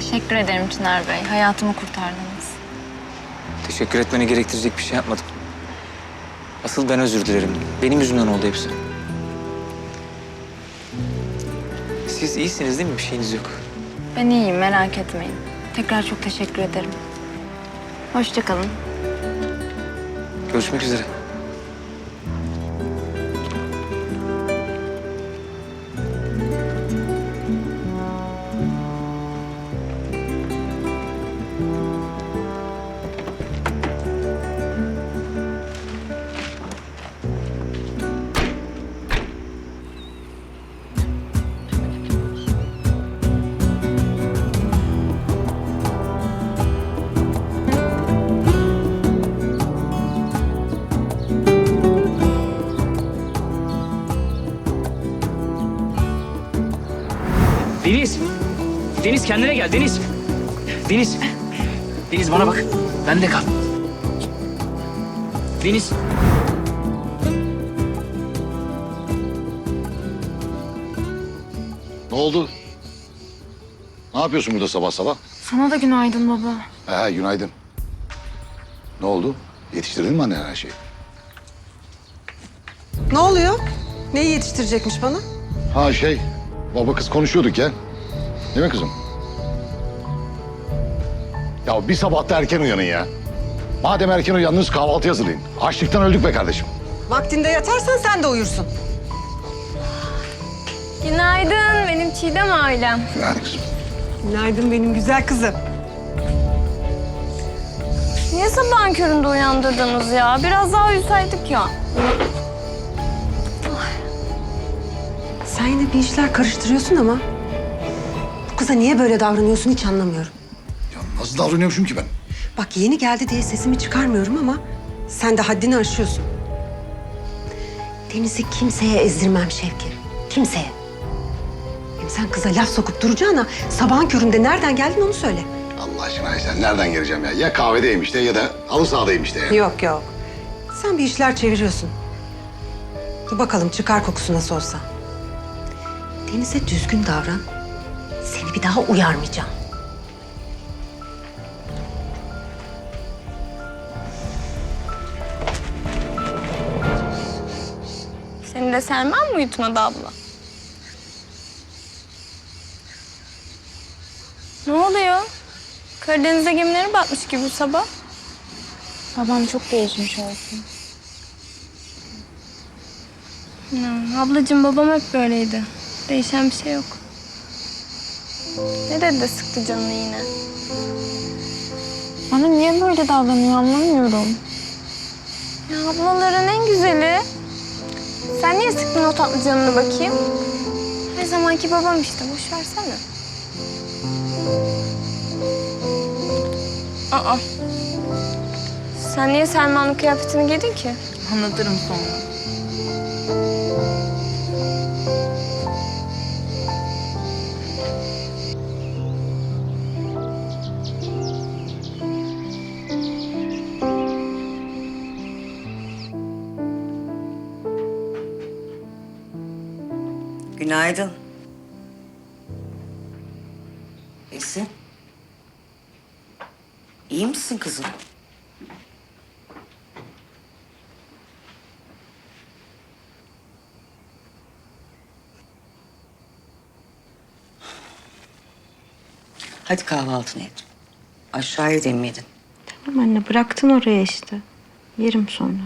Teşekkür ederim Çınar Bey. Hayatımı kurtardınız. Teşekkür etmeni gerektirecek bir şey yapmadım. Asıl ben özür dilerim. Benim yüzümden oldu hepsi. Siz iyisiniz değil mi? Bir şeyiniz yok. Ben iyiyim merak etmeyin. Tekrar çok teşekkür ederim. Hoşçakalın. Görüşmek üzere. Kendine gel Deniz! Deniz! Deniz bana bak. Ben de kal. Deniz! Ne oldu? Ne yapıyorsun burada sabah sabah? Sana da günaydın baba. He, günaydın. Ne oldu? Yetiştirdin mi annen her şeyi? Ne oluyor? Neyi yetiştirecekmiş bana? Ha şey, baba kız konuşuyorduk ya. Değil mi kızım? Ya bir sabah da erken uyanın ya. Madem erken uyandınız kahvaltı hazırlayın. Açlıktan öldük be kardeşim. Vaktinde yatarsan sen de uyursun. Günaydın benim Çiğdem ailem. Hadi kızım. Günaydın benim güzel kızım. Niye sabahın köründe uyandırdınız ya? Biraz daha uyusaydık ya. Sen yine bir işler karıştırıyorsun ama... Bu kıza niye böyle davranıyorsun hiç anlamıyorum. Nasıl davranıyormuşum ki ben? Bak yeni geldi diye sesimi çıkarmıyorum ama... Sen de haddini aşıyorsun. Deniz'i kimseye ezdirmem Şevki. Kimseye. Hem sen kıza laf sokup duracağına sabahın köründe nereden geldin onu söyle. Allah aşkına Aysel nereden geleceğim ya? Ya kahvedeyim işte ya da halı sahadayım işte ya. Yok yok. Sen bir işler çeviriyorsun. Dur bakalım çıkar kokusu nasıl olsa. Deniz'e düzgün davran. Seni bir daha uyarmayacağım. Seni de Selman mı uyutmadı abla? Ne oluyor? Karadeniz'de gemileri batmış gibi bu sabah. Babam çok değişmiş olsun. Ya, ablacığım babam hep böyleydi. Değişen bir şey yok. Ne dedi de sıktı canını yine? Bana niye böyle davranıyor anlamıyorum. Ya ablaların en güzeli. Sen niye sıktın o tatlı canını bakayım? Her zamanki babam işte, boş versene. Aa. Sen niye Selman'ın kıyafetini giydin ki? Anlatırım sonra. Günaydın. Esin. İyi misin kızım? Hadi kahvaltını et. Aşağıya demledin. Tamam anne, bıraktın oraya işte. Yerim sonra.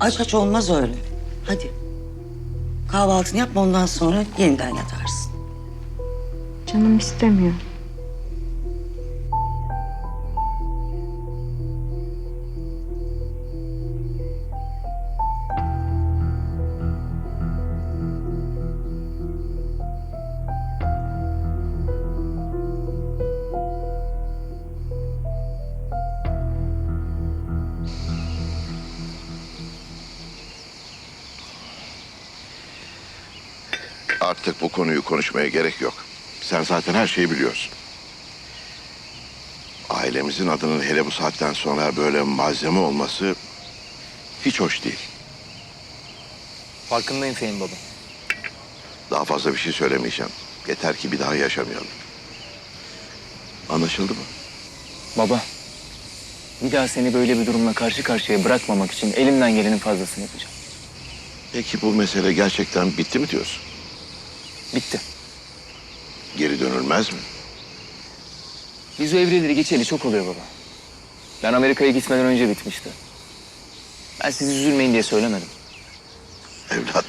Aç aç olmaz öyle. Hadi. Kahvaltını yap ondan sonra yeniden yatarsın. Canım istemiyor. Artık bu konuyu konuşmaya gerek yok. Sen zaten her şeyi biliyorsun. Ailemizin adının hele bu saatten sonra böyle malzeme olması hiç hoş değil. Farkındayım Fehim baba. Daha fazla bir şey söylemeyeceğim. Yeter ki bir daha yaşamayalım. Anlaşıldı mı? Baba, bir daha seni böyle bir durumla karşı karşıya bırakmamak için elimden gelenin fazlasını yapacağım. Peki bu mesele gerçekten bitti mi diyorsun? Bitti. Geri dönülmez mi? Biz o evreleri geçeli çok oluyor baba. Ben Amerika'ya gitmeden önce bitmişti. Ben sizi üzülmeyin diye söylemedim. Evlat,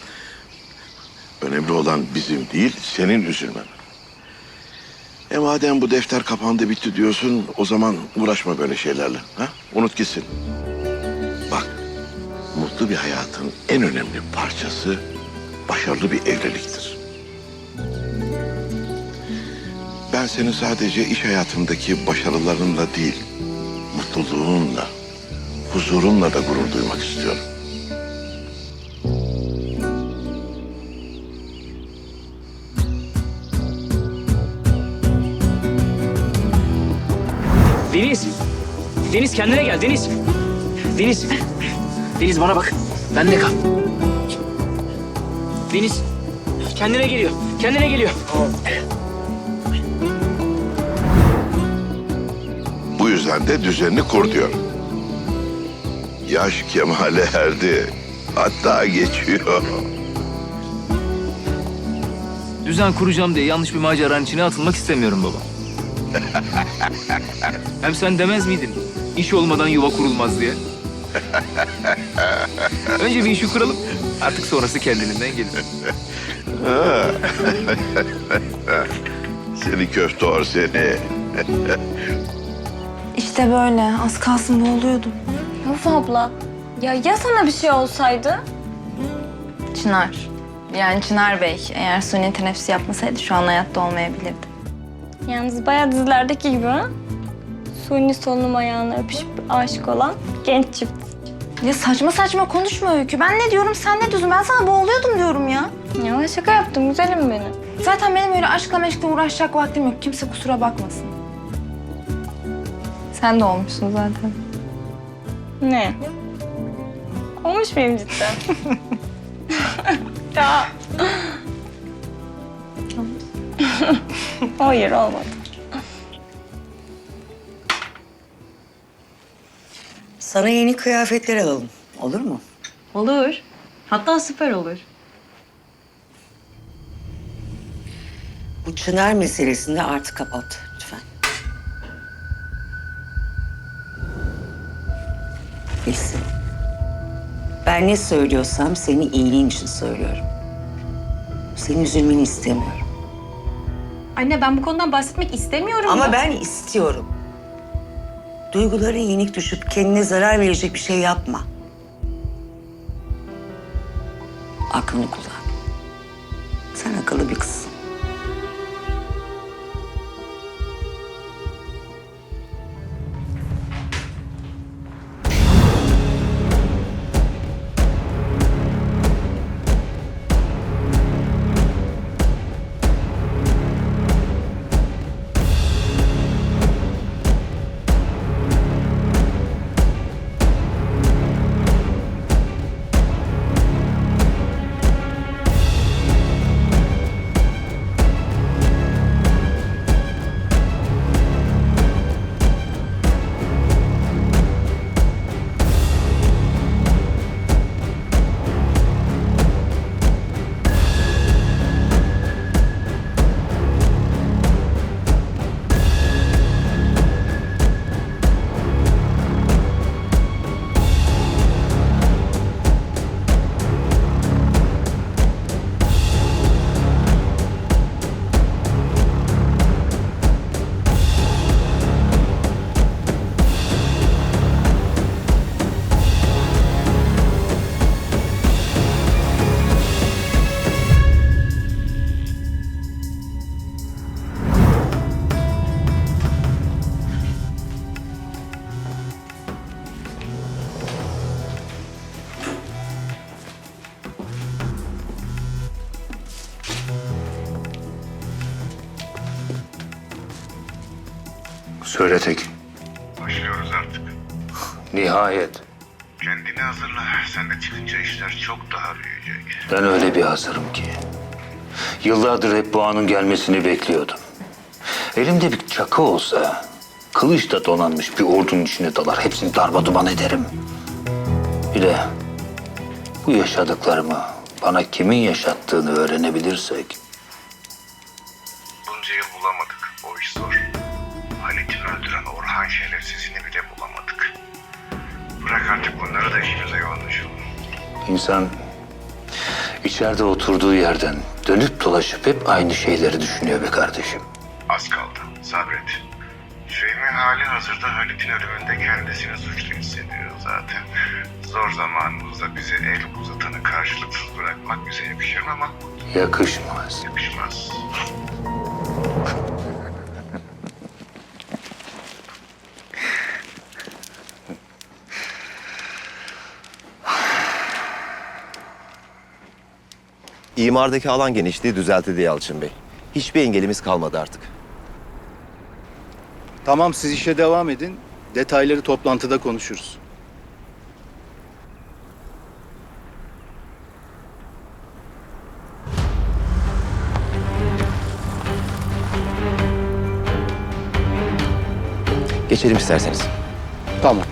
önemli olan bizim değil, senin üzülmen. E madem bu defter kapandı bitti diyorsun, o zaman uğraşma böyle şeylerle. Ha? Unut gitsin. Bak, mutlu bir hayatın en önemli parçası başarılı bir evliliktir. Ben senin sadece iş hayatındaki başarılarınla değil, mutluluğunla, huzurunla da gurur duymak istiyorum. Deniz. Deniz kendine gel Deniz. Deniz. Deniz bana bak. Ben de kal. Deniz. Kendine geliyor. Kendine geliyor. Bu de düzenini kur diyor. Yaş kemale erdi. Hatta geçiyor. Düzen kuracağım diye yanlış bir maceranın içine atılmak istemiyorum baba. Hem sen demez miydin? İş olmadan yuva kurulmaz diye. Önce bir işi kuralım. Artık sonrası kendiliğinden gelir. Seni köftor seni. İşte böyle. Az kalsın boğuluyordum. Of abla. Ya ya sana bir şey olsaydı? Çınar. Yani Çınar Bey eğer suni teneffüs yapmasaydı şu an hayatta olmayabilirdi. Yalnız bayağı dizilerdeki gibi ha? Suni solunum ayağına öpüşüp aşık olan genç çift. Ya saçma saçma konuşma Öykü. Ben ne diyorum sen ne diyorsun? Ben sana boğuluyordum diyorum ya. Ya şaka yaptım güzelim benim. Zaten benim öyle aşkla meşkle uğraşacak vaktim yok. Kimse kusura bakmasın. Sen de olmuşsun zaten. Ne? Olmuş muyum cidden? ya. Hayır olmadı. Sana yeni kıyafetler alalım. Olur mu? Olur. Hatta süper olur. Bu Çınar meselesini de artık kapat Bilsin. Ben ne söylüyorsam senin iyiliğin için söylüyorum. Senin üzülmeni istemiyorum. Anne ben bu konudan bahsetmek istemiyorum. Ama ya. ben istiyorum. Duyguların yenik düşüp kendine zarar verecek bir şey yapma. Aklını kullan. Sen akıllı bir kızsın. Söyle Tekin. Başlıyoruz artık. Nihayet. Kendini hazırla. Sen de çıkınca işler çok daha büyüyecek. Ben öyle bir hazırım ki. Yıllardır hep bu anın gelmesini bekliyordum. Elimde bir çakı olsa, kılıç da donanmış bir ordunun içine dalar. Hepsini darma duman ederim. Bir de bu yaşadıklarımı bana kimin yaşattığını öğrenebilirsek... Bırak artık bunları da işimize yoğunlaşalım. İnsan içeride oturduğu yerden dönüp dolaşıp hep aynı şeyleri düşünüyor be kardeşim. Az kaldı. Sabret. Fehmi hali hazırda Halit'in ölümünde kendisini suçlu hissediyor zaten. Zor zamanımızda bize el uzatanı karşılıksız bırakmak bize yakışır mı ama Yakışmaz. yakışmaz. İmardaki alan genişliği düzeltildi Yalçın Bey. Hiçbir engelimiz kalmadı artık. Tamam siz işe devam edin. Detayları toplantıda konuşuruz. Geçelim isterseniz. Tamam.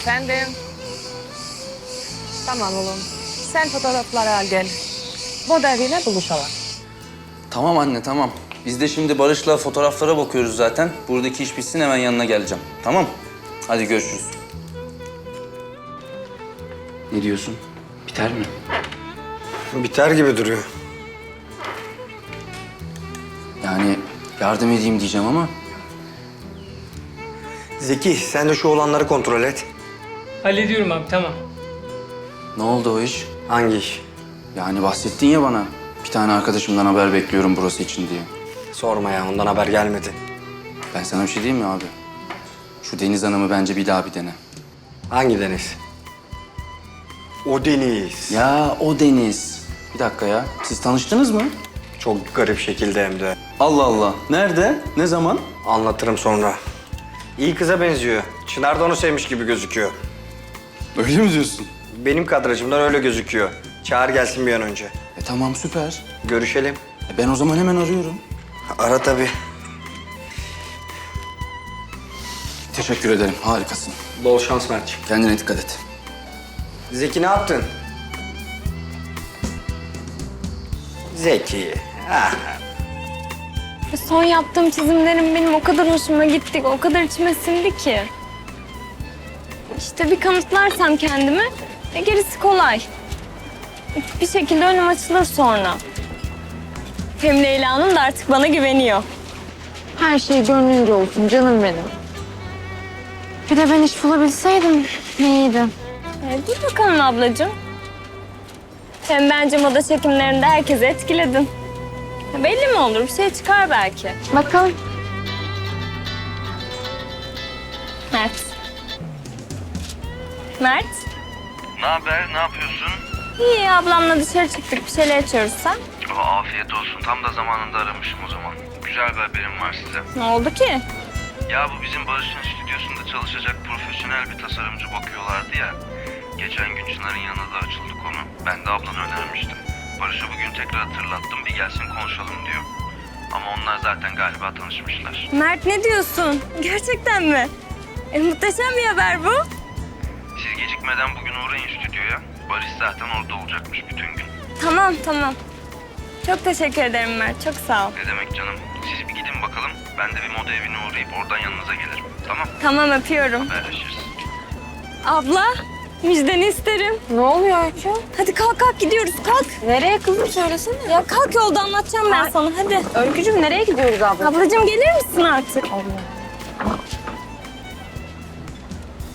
Efendim? Tamam oğlum. Sen fotoğrafları al gel. Moda evine buluşalım. Tamam anne tamam. Biz de şimdi Barış'la fotoğraflara bakıyoruz zaten. Buradaki iş bitsin hemen yanına geleceğim. Tamam? Hadi görüşürüz. Ne diyorsun? Biter mi? Biter gibi duruyor. Yani yardım edeyim diyeceğim ama Zeki sen de şu olanları kontrol et. Hallediyorum abi tamam. ne oldu o iş? Hangi iş? Yani bahsettin ya bana. Bir tane arkadaşımdan haber bekliyorum burası için diye. Sorma ya ondan haber gelmedi. Ben sana bir şey diyeyim mi abi? Şu Deniz Hanım'ı bence bir daha bir dene. Hangi deniz? O deniz. Ya o Deniz. Bir dakika ya. Siz tanıştınız mı? Çok garip şekilde hem de. Allah Allah. Nerede? Ne zaman? Anlatırım sonra. İyi kıza benziyor. Çınar da onu sevmiş gibi gözüküyor. Öyle mi diyorsun? Benim kadrajımdan öyle gözüküyor. Çağır gelsin bir an önce. E tamam süper. Görüşelim. E ben o zaman hemen arıyorum. Ara tabii. Teşekkür ederim. Harikasın. Bol şans Mert'ciğim. Kendine dikkat et. Zeki ne yaptın? Zeki. Ah. Son yaptığım çizimlerim benim o kadar hoşuma gitti, o kadar içime sindi ki. İşte bir kanıtlarsam kendimi, e, gerisi kolay. Bir şekilde önüm açılır sonra. Hem Leyla'nın da artık bana güveniyor. Her şey gönlünce olsun canım benim. Bir de ben iş bulabilseydim iyiydi. E, dur bakalım ablacığım. Hem bence moda çekimlerinde herkesi etkiledin. Belli mi olur? Bir şey çıkar belki. Bakalım. Mert. Ne haber? Ne yapıyorsun? İyi ablamla dışarı çıktık. Bir şeyler içiyoruz sen. afiyet olsun. Tam da zamanında aramışım o zaman. Güzel bir haberim var size. Ne oldu ki? Ya bu bizim Barış'ın stüdyosunda çalışacak profesyonel bir tasarımcı bakıyorlardı ya. Geçen gün Çınar'ın yanında da açıldı konu. Ben de ablanı önermiştim. Barış'a bugün tekrar hatırlattım bir gelsin konuşalım diyor. Ama onlar zaten galiba tanışmışlar. Mert ne diyorsun? Gerçekten mi? E, muhteşem bir haber bu. Siz gecikmeden bugün uğrayın stüdyoya. Barış zaten orada olacakmış bütün gün. Tamam tamam. Çok teşekkür ederim Mert. Çok sağ ol. Ne demek canım? Siz bir gidin bakalım. Ben de bir moda evine uğrayıp oradan yanınıza gelirim. Tamam Tamam öpüyorum. haberleşiriz. Abla müjdeni isterim. Ne oluyor Öykü? Hadi kalk kalk gidiyoruz kalk. Nereye kızım söylesene. Ya kalk yolda anlatacağım ben sana hadi. Öykücüğüm nereye gidiyoruz abla? Ablacığım gelir misin artık? Allah.